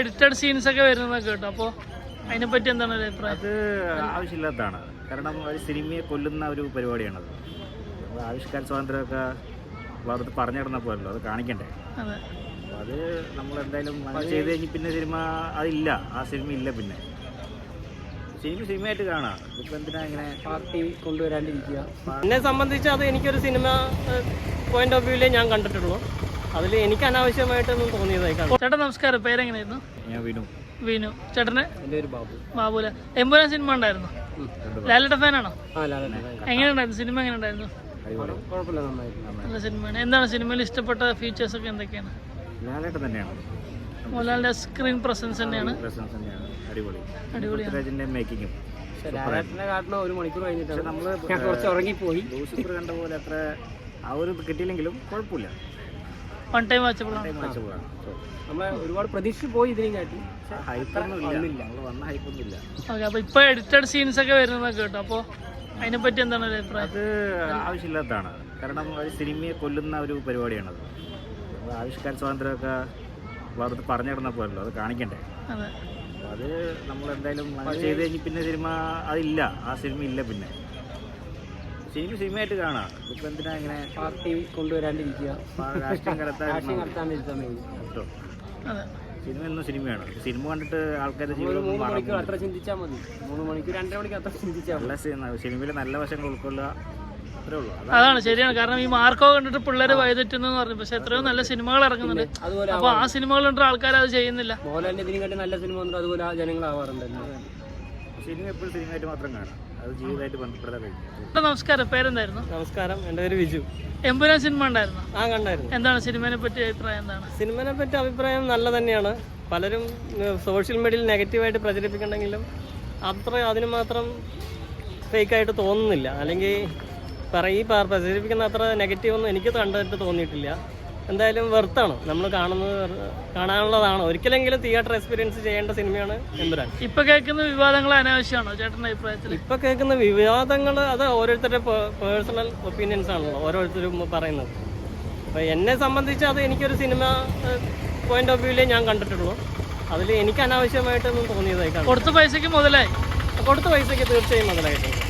Edited scenes ഒക്കെ വരുന്നതൊക്കെ കേട്ടോ. അപ്പോൾ അതിനെപ്പറ്റി എന്താണ് ഒരു അഭിപ്രായം? അത് ആവശ്യമില്ലാത്തതാണ്. കാരണം ഒരു സിനിമയെ കൊല്ലുന്ന ഒരു പരിപാടിയാണത്. ആവിഷ്കാര സ്വാതന്ത്ര്യമൊക്കെ വളർത്ത് പറഞ്ഞു പോലല്ലോ അത് കാണിക്കണ്ടേ? അതെ. നമ്മൾ എന്തായാലും ചെയ്ത് കഴിഞ്ഞ് പിന്നെ സിനിമ അതില്ല. ആ സിനിമ ഇല്ല പിന്നെ. സിനിമ സിനിമയായിട്ട് കാണാം. ഇപ്പം എന്തിനാ ഇങ്ങനെ പാർട്ടി കൊണ്ടുവരാണ്ടിരിക്കുക. എന്നെ സംബന്ധിച്ച് അത് എനിക്കൊരു സിനിമ പോയിന്റ് ഓഫ് വ്യൂവിലേ ഞാൻ കണ്ടിട്ടുള്ളൂ. അതിൽ എനിക്ക് അനാവശ്യമായിട്ടൊന്നും തോന്നിയതായി ചേട്ടാ നമസ്കാരം. പേരെങ്ങനെയായിരുന്നു? ഞാൻ വിനു. വിനു. ചേട്ടന്? എന്റെ ഒരു ബാബു. ബാബുല എമ്പുരാൻ സിനിമ ഉണ്ടായിരുന്നു? ലാലേട്ട ഫാനാണോ? എങ്ങനെയുണ്ടായിരുന്നു? സിനിമ എങ്ങനെ ഉണ്ടായിരുന്നു അടിപൊളി. കുഴപ്പമില്ല നന്നായിട്ട് നല്ല സിനിമയാണ്. എന്താണ് സിനിമയിൽ ഇഷ്ടപ്പെട്ട ഫീച്ചേഴ്സ് ഒക്കെ എന്തൊക്കെയാണ്? മോഹൻലാലിന്റെ സ്ക്രീൻ പ്രസൻസ് തന്നെയാണ്. പ്രസൻസ് തന്നെയാണ്. അടിപൊളി. അടിപൊളിയാണ്. മേക്കിങ്ങും ഒരു മണിക്കൂർ കഴിഞ്ഞിട്ട് നമ്മൾ കുറച്ച് ഉറങ്ങിപ്പോയി. കണ്ട പോലെ അത്ര ആ ഒരു കിട്ടിയില്ലെങ്കിലും കുഴപ്പമില്ല. വൺ ടൈം വാച്ചബിളാണ് നമ്മളെ ഒരുപാട് പോയി കാട്ടി ഓക്കെ ഇപ്പോൾ എഡിറ്റഡ് സീൻസ് ഒക്കെ വരുന്നതൊക്കെ കേട്ടോ. അപ്പൊ അതിനെ പറ്റി എന്താണ് അഭിപ്രായം? അത് ആവശ്യമില്ലാത്തതാണ്. കാരണം ഒരു സിനിമയെ കൊല്ലുന്ന ഒരു പരിപാടിയാണത് ആവിഷ്കാര സ്വാതന്ത്ര്യമൊക്കെ ഭാഗത്ത് പറഞ്ഞു പോലല്ലോ അത് കാണിക്കണ്ടേ. അതെ. അങ്ങനെ ചെയ്ത് കഴിഞ്ഞ് പിന്നെ സിനിമ അതില്ല. ആ സിനിമ ഇല്ല പിന്നെ. സിനിമ സിനിമയായിട്ട് കാണാം. ഇപ്പൊ എന്തിനാ ഇങ്ങനെ പാർട്ടി കൊണ്ടുവരാണ്ടിരിക്കുക. രാഷ്ട്രീയം കടത്താൻ രാഷ്ട്രീയം നടത്താണ്ടിരിക്കാൻ വേണ്ടി. അതെ. സിനിമ എന്നും സിനിമയാണ്. സിനിമ കണ്ടിട്ട് ആൾക്കാരുടെ ജീവിതം മൂന്ന് മണിക്കൂർ അത്ര ചിന്തിച്ചാൽ മതി. മൂന്ന് മണിക്കൂർ രണ്ടര മണിക്കൂർ അത്ര ചിന്തിച്ചാൽ മതി. നല്ല സിനിമയിലെ നല്ല വശങ്ങൾ ഉൾക്കൊള്ളുക. ഉള്ളൂ. അതാണ് ശരിയാണ്. കാരണം ഈ മാർക്കോ കണ്ടിട്ട് പിള്ളേര് വഴിതെറ്റുന്നു പറഞ്ഞു. പക്ഷെ എത്രയോ നല്ല സിനിമകൾ ഇറങ്ങുന്നുണ്ട്. അപ്പൊ ആ സിനിമകൾ കണ്ടിട്ട് ആൾക്കാർ അത് ചെയ്യുന്നില്ല. മോഹൻലാലിന്റെ ഇതിനും നല്ല സിനിമ അതുപോലെ ആ ജനങ്ങളാവാറുണ്ടല്ലോ സിനിമ എപ്പോഴും സിനിമയായിട്ട് മാത്രം കാണാം. നമസ്കാരം. പേരെന്തായിരുന്നു? നമസ്കാരം. എന്റെ പേര് വിജു. എമ്പുരാൻ സിനിമ ഉണ്ടായിരുന്നു? ആ കണ്ടായിരുന്നു. എന്താണ് സിനിമയെ പറ്റി അഭിപ്രായം എന്താണ്? സിനിമനെ പറ്റി അഭിപ്രായം നല്ല തന്നെയാണ്. പലരും സോഷ്യൽ മീഡിയയിൽ നെഗറ്റീവായിട്ട് പ്രചരിപ്പിക്കണമെങ്കിലും അത്ര അതിന് മാത്രം ഫേക്കായിട്ട് തോന്നുന്നില്ല. അല്ലെങ്കിൽ പറ ഈ പ- പ്രചരിപ്പിക്കുന്ന അത്ര നെഗറ്റീവ് ഒന്നും എനിക്ക് കണ്ടിട്ട് തോന്നിയിട്ടില്ല. എന്തായാലും വെർത്താണ്? നമ്മൾ കാണുന്നത് കാണാനുള്ളതാണ്? ഒരിക്കലെങ്കിലും തിയേറ്റർ എക്സ്പീരിയൻസ് ചെയ്യേണ്ട സിനിമയാണ് എമ്പുരാൻ. ഇപ്പൊ കേൾക്കുന്ന വിവാദങ്ങൾ അനാവശ്യമാണോ ചേട്ടന്റെ അഭിപ്രായത്തിൽ ഇപ്പൊ കേൾക്കുന്ന വിവാദങ്ങൾ അത് ഓരോരുത്തരുടെ പേഴ്സണൽ ഒപ്പീനിയൻസ് ആണല്ലോ ഓരോരുത്തരും പറയുന്നത്. അപ്പൊ എന്നെ സംബന്ധിച്ച് അത് എനിക്കൊരു സിനിമ പോയിന്റ് ഓഫ് വ്യൂലേ ഞാൻ കണ്ടിട്ടുള്ളൂ. അതിൽ എനിക്ക് അനാവശ്യമായിട്ടൊന്നും തോന്നിയതായി കൊടുത്ത പൈസക്ക് മുതലായി. കൊടുത്ത പൈസയ്ക്ക് തീർച്ചയായും മുതലായിട്ടുണ്ട്.